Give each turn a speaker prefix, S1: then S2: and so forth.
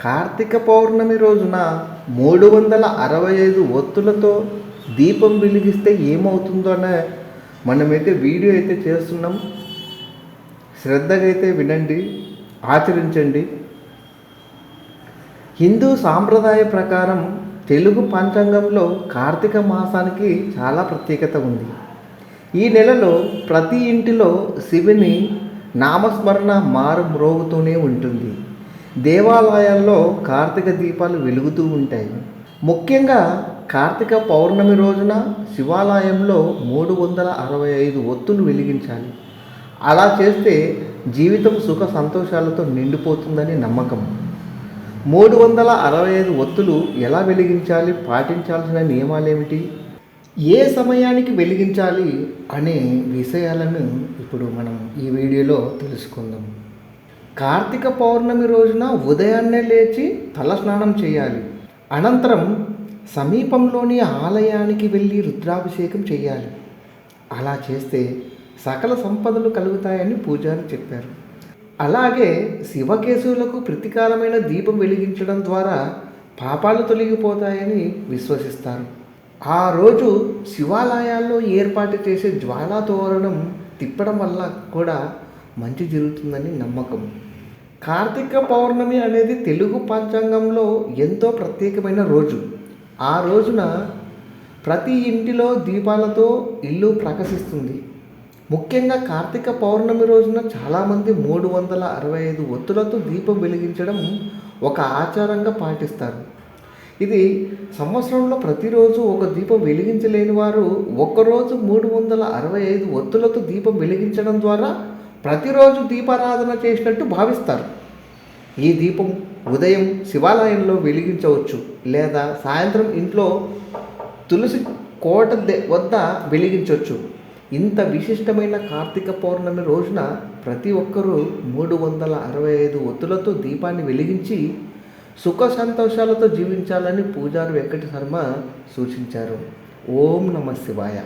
S1: కార్తీక పౌర్ణమి రోజున మూడు వందల అరవై ఐదు ఒత్తులతో దీపం వెలిగిస్తే ఏమవుతుందో అనే మనమైతే వీడియో అయితే చేస్తున్నాం. శ్రద్ధగా అయితే వినండి ఆచరించండి. హిందూ సాంప్రదాయ ప్రకారం తెలుగు పంచాంగంలో కార్తీక మాసానికి చాలా ప్రత్యేకత ఉంది. ఈ నెలలో ప్రతి ఇంటిలో శివుని నామస్మరణ మారు మ్రోగుతూనే ఉంటుంది. దేవాలయాల్లో కార్తీక దీపాలు వెలుగుతూ ఉంటాయి. ముఖ్యంగా కార్తీక పౌర్ణమి రోజున శివాలయంలో మూడు వందల అరవై ఐదు ఒత్తులు వెలిగించాలి. అలా చేస్తే జీవితం సుఖ సంతోషాలతో నిండిపోతుందని నమ్మకం. మూడు వందల అరవై ఐదు ఒత్తులు ఎలా వెలిగించాలి? పాటించాల్సిన నియమాలేమిటి? ఏ సమయానికి వెలిగించాలి అనే విషయాలను ఇప్పుడు మనం ఈ వీడియోలో తెలుసుకుందాం. కార్తీక పౌర్ణమి రోజున ఉదయాన్నే లేచి తలస్నానం చేయాలి. అనంతరం సమీపంలోని ఆలయానికి వెళ్ళి రుద్రాభిషేకం చేయాలి. అలా చేస్తే సకల సంపదలు కలుగుతాయని పూజారి చెప్పారు. అలాగే శివకేశవులకు ప్రతీకారమైన దీపం వెలిగించడం ద్వారా పాపాలు తొలగిపోతాయని విశ్వసిస్తారు. ఆ రోజు శివాలయాల్లో ఏర్పాటు చేసే జ్వాలా తోరణం తిప్పడం వల్ల కూడా మంచి జరుగుతుందని నమ్మకం. కార్తీక పౌర్ణమి అనేది తెలుగు పంచాంగంలో ఎంతో ప్రత్యేకమైన రోజు. ఆ రోజున ప్రతి ఇంటిలో దీపాలతో ఇల్లు ప్రకాశిస్తుంది. ముఖ్యంగా కార్తీక పౌర్ణమి రోజున చాలామంది మూడు వందల అరవై ఐదు ఒత్తులతో దీపం వెలిగించడం ఒక ఆచారంగా పాటిస్తారు. ఇది సంవత్సరంలో ప్రతిరోజు ఒక దీపం వెలిగించలేని వారు ఒక్కరోజు మూడు వందల అరవై ఐదు ఒత్తులతో దీపం వెలిగించడం ద్వారా ప్రతిరోజు దీపారాధన చేసినట్టు భావిస్తారు. ఈ దీపం ఉదయం శివాలయంలో వెలిగించవచ్చు లేదా సాయంత్రం ఇంట్లో తులసి కోట వద్ద వెలిగించవచ్చు. ఇంత విశిష్టమైన కార్తీక పౌర్ణమి రోజున ప్రతి ఒక్కరూ మూడు వందల అరవై ఐదు ఒత్తులతో దీపాన్ని వెలిగించి సుఖ సంతోషాలతో జీవించాలని పూజారి వెంకట శర్మ సూచించారు. ఓం నమ శివాయ.